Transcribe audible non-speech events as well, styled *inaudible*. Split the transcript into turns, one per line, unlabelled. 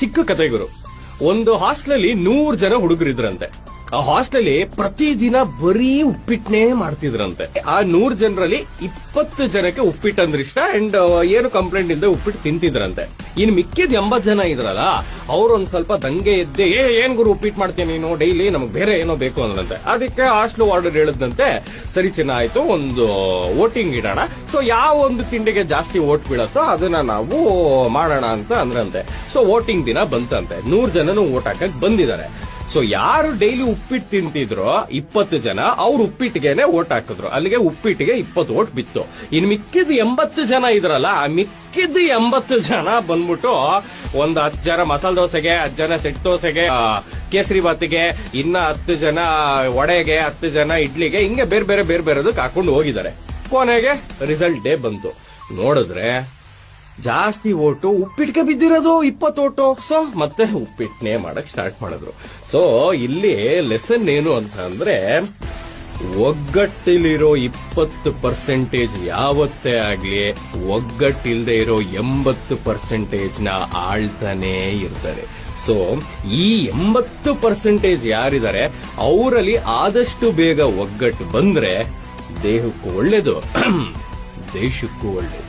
ಚಿಕ್ಕ ಕಥೆಗಳು ಒಂದು ಹಾಸ್ಟೆಲ್ ಅಲ್ಲಿ ನೂರ್ ಜನ ಹುಡುಗರಿದ್ರಂತೆ ಆ ಹಾಸ್ಟೆಲ್ ಪ್ರತಿದಿನ ಬರೀ ಉಪ್ಪಿಟ್ಟನೇ ಮಾಡ್ತಿದ್ರಂತೆ. ಆ ನೂರ್ ಜನರಲ್ಲಿ ಇಪ್ಪತ್ತು ಜನಕ್ಕೆ ಉಪ್ಪಿಟ್ಟು ಅಂದ್ರೆ ಇಷ್ಟ ಅಂಡ್ ಏನು ಕಂಪ್ಲೇಂಟ್ ಇಲ್ಲದೆ ಉಪ್ಪಿಟ್ಟು ತಿಂತಿದ್ರಂತೆ. ಇನ್ ಮಿಕ್ಕಿದ ಎಂಬತ್ ಜನ ಇದ್ರಲ್ಲ, ಅವ್ರೊಂದ್ ಸ್ವಲ್ಪ ದಂಗೆ ಎದ್ದೆ, ಏ, ಏನ್ ಗುರು ಉಪ್ಪಿಟ್ಟು ಮಾಡ್ತೀನಿ ನೀನು? ಡೈಲಿ ನಮಗ್ ಬೇರೆ ಏನೋ ಬೇಕು ಅಂದ್ರಂತೆ. ಅದಕ್ಕೆ ಹಾಸ್ಟೆಲ್ ಆರ್ಡರ್ ಹೇಳದಂತೆ ಸರಿ ಚಿನ್ನ, ಆಯ್ತು, ಒಂದು ವೋಟಿಂಗ್ ಇಡೋಣ. ಸೊ ಯಾವ ಒಂದು ತಿಂಡಿಗೆ ಜಾಸ್ತಿ ವೋಟ್ ಬೀಳತ್ತೋ ಅದನ್ನ ನಾವು ಮಾಡೋಣ ಅಂತ ಅಂದ್ರಂತೆ. ಸೊ ವೋಟಿಂಗ್ ದಿನ ಬಂತಂತೆ. ನೂರ್ ಜನನು ವೋಟ್ ಹಾಕಕ್ ಬಂದಿದ್ದಾರೆ. ಸೊ ಯಾರು ಡೈಲಿ ಉಪ್ಪಿಟ್ಟು ತಿಂತಿದ್ರೋ ಇಪ್ಪತ್ತು ಜನ, ಅವ್ರು ಉಪ್ಪಿಟ್ಟಿಗೆನೆ ಓಟ್ ಹಾಕಿದ್ರು. ಅಲ್ಲಿಗೆ ಉಪ್ಪಿಟ್ಟಿಗೆ ಇಪ್ಪತ್ತು ಓಟ್ ಬಿತ್ತು. ಇನ್ ಮಿಕ್ಕಿದ ಎಂಬತ್ತು ಜನ ಇದ್ರಲ್ಲ, ಆ ಮಿಕ್ಕಿದ ಎಂಬತ್ತು ಜನ ಬಂದ್ಬಿಟ್ಟು ಒಂದ್ ಹತ್ತು ಜನ ಮಸಾಲೆ ದೋಸೆಗೆ, ಹತ್ತು ಜನ ಸೆಟ್ ದೋಸೆಗೆ ಕೇಸರಿ ಬಾತಿಗೆ ಇನ್ನ ಹತ್ತು ಜನ ವಡೆಗೆ, ಹತ್ತು ಜನ ಇಡ್ಲಿಗೆ, ಹಿಂಗೆ ಬೇರೆ ಬೇರೆ ಬೇರೆ ಬೇರೆದಕ್ಕೆ ಹಾಕೊಂಡು ಹೋಗಿದ್ದಾರೆ. ಕೊನೆಗೆ ರಿಸಲ್ಟ್ ಡೇ ಬಂತು. ನೋಡಿದ್ರೆ ಜಾಸ್ತಿ ಓಟು ಉಪ್ಪಿಟ್ಟಿಗೆ ಬಿದ್ದಿರೋದು ಇಪ್ಪತ್ತು ಓಟು ಸೊ, ಮತ್ತೆ ಉಪ್ಪಿಟ್ಟನೆ ಮಾಡಕ್ ಸ್ಟಾರ್ಟ್ ಮಾಡಿದ್ರು. ಸೊ ಇಲ್ಲಿ ಲೆಸನ್ ಏನು ಅಂತ ಅಂದ್ರೆ, ಒಗ್ಗಟ್ಟಿಲಿರೋ ಇಪ್ಪತ್ತು ಪರ್ಸೆಂಟೇಜ್ ಯಾವತ್ತೇ ಆಗ್ಲಿ, ಒಗ್ಗಟ್ಟಿಲ್ದೆ ಇರೋ ಎಂಬತ್ತು ಪರ್ಸೆಂಟೇಜ್ನ ಆಳ್ತಾನೆ ಇರ್ತಾರೆ. ಸೊ ಈ ಎಂಬತ್ತು ಪರ್ಸೆಂಟೇಜ್ ಯಾರಿದ್ದಾರೆ, ಅವರಲ್ಲಿ ಆದಷ್ಟು ಬೇಗ ಒಗ್ಗಟ್ಟು ಬಂದ್ರೆ ದೇಹಕ್ಕೂ ಒಳ್ಳೇದು, *clears throat* ದೇಶಕ್ಕೂ ಒಳ್ಳೇದು.